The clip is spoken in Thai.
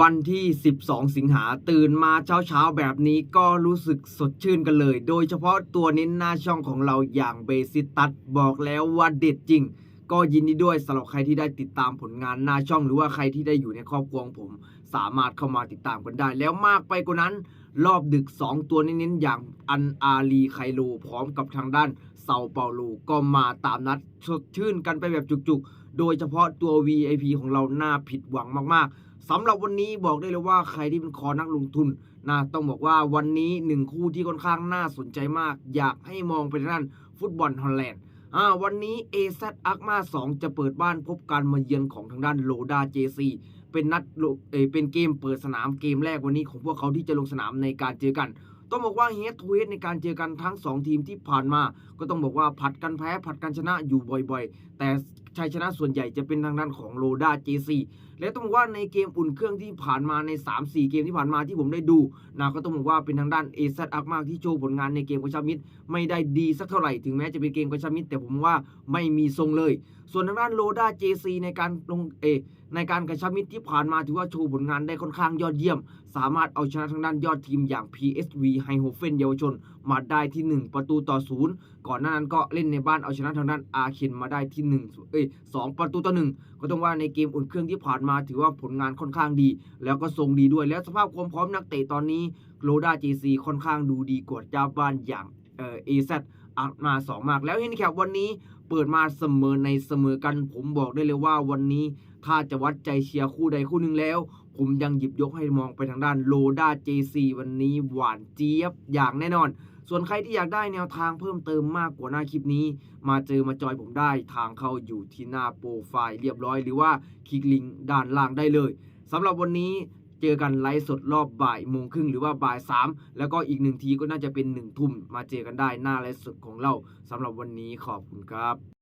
วันที่ 12 สิงหาตื่นมาเช้าๆ แบบนี้ก็รู้สึกสดชื่นกันเลย โดยเฉพาะตัวเน้นหน้าช่องของเราอย่างเบสิตัสบอกแล้วว่าเด็ดจริง ก็ยินดีด้วยสำหรับใครที่ได้ติดตามผลงานหน้าช่องหรือว่าใครที่ได้อยู่ในครอบครัวของผม สามารถเข้ามาติดตามกันได้ แล้วมากไปกว่านั้น รอบดึก 2 ตัวเน้นๆอย่างอันอาลีไคโลพร้อมกับทางด้านเซาเปาโลก็มาตามนัดสดชื่นกันไปแบบจุกๆ โดยเฉพาะตัว VIP ของเราหน่าผิดหวังมากๆสำหรับวันนี้บอกได้เลยว่าใครที่เป็นคอนักลงทุนนะต้องบอกว่าวันนี้หนึ่งคู่ที่ค่อนข้างน่าสนใจมาก อยากให้มองไปทางด้านฟุตบอลฮอลแลนด์วันนี้ AZ อักมา2จะเปิดบ้านพบการมาเยือนของทางด้านโลดาเจซี เป็นนัดเอเป็นเกมเปิดสนามเกมแรกวันนี้ของพวกเขาที่จะลงสนามในการเจอกัน ต้องบอกว่าเฮดทูเฮดในการเจอกันทั้ง 2 ทีมที่ผ่านมา ก็ต้องบอกว่าผัดกันแพ้ผัดกันชนะอยู่บ่อยๆ แต่ ชัยชนะส่วนใหญ่จะเป็นทางด้านของโลดาเจซีและต้องบอกว่าในเกมอุ่นเครื่องที่ผ่านมาใน 3-4 เกมที่ผ่านมาที่ผมได้ดูนะก็ต้องบอกว่าเป็นทางด้านเอซัอักมากที่โชว์ผลงานในเกมกระชับมิตรไม่ได้ดีสักเท่าไหร่ถึงแม้จะเป็นเกมกระชับมิตรแต่ผมว่าไม่มีทรงเลย ส่วนทางด้านโลดาเจซีในการลงเอในการกระชับมิตรที่ผ่านมาถือว่าโชว์ผลงานได้ค่อนข้างยอดเยี่ยม สามารถเอาชนะทางด้านยอดทีมอย่าง PSV ไฮโฮเฟนเยาวชน มาได้ที่ 1 ประตูต่อศูนย์ก่อนหน้านั้นก็เล่นในบ้านเอาชนะทางด้านอาเคนมาได้ที่1เอ้ย2ประตูต่อ1ก็ต้องว่าในเกมอุ่นเครื่องที่ผ่านมาถือว่าผลงานค่อนข้างดี แล้วก็ทรงดีด้วยแล้วสภาพความพร้อมนักเตะตอนนี้โลดาเจซีค่อนข้างดูดีกว่าเจ้าบ้านอย่างเอเอซอัดมาสองมากแล้วเฮนแคปวันนี้เปิดมาเสมอในเสมอกัน ผมบอกได้เลยว่าวันนี้ถ้าจะวัดใจเชียร์คู่ใดคู่หนึ่งแล้ว ผมยังหยิบยกให้มองไปทางด้านโลด้าเจซีวันนี้หวานเจี๊ยบอย่างแน่นอน ส่วนใครที่อยากได้แนวทางเพิ่มเติมมากกว่าหน้าคลิปนี้ มาเจอมาจอยผมได้ทางเข้าอยู่ที่หน้าโปรไฟล์เรียบร้อย หรือว่าคลิกลิงก์ด้านล่างได้เลยสำหรับวันนี้เจอกันไลฟ์สดรอบบ่ายโมงครึ่งหรือว่าบ่ายสามแล้วก็อีกหนึ่งทีก็น่าจะเป็นหนึ่งทุ่มมาเจอกันได้หน้าไลฟ์สดของเราสำหรับวันนี้ขอบคุณครับ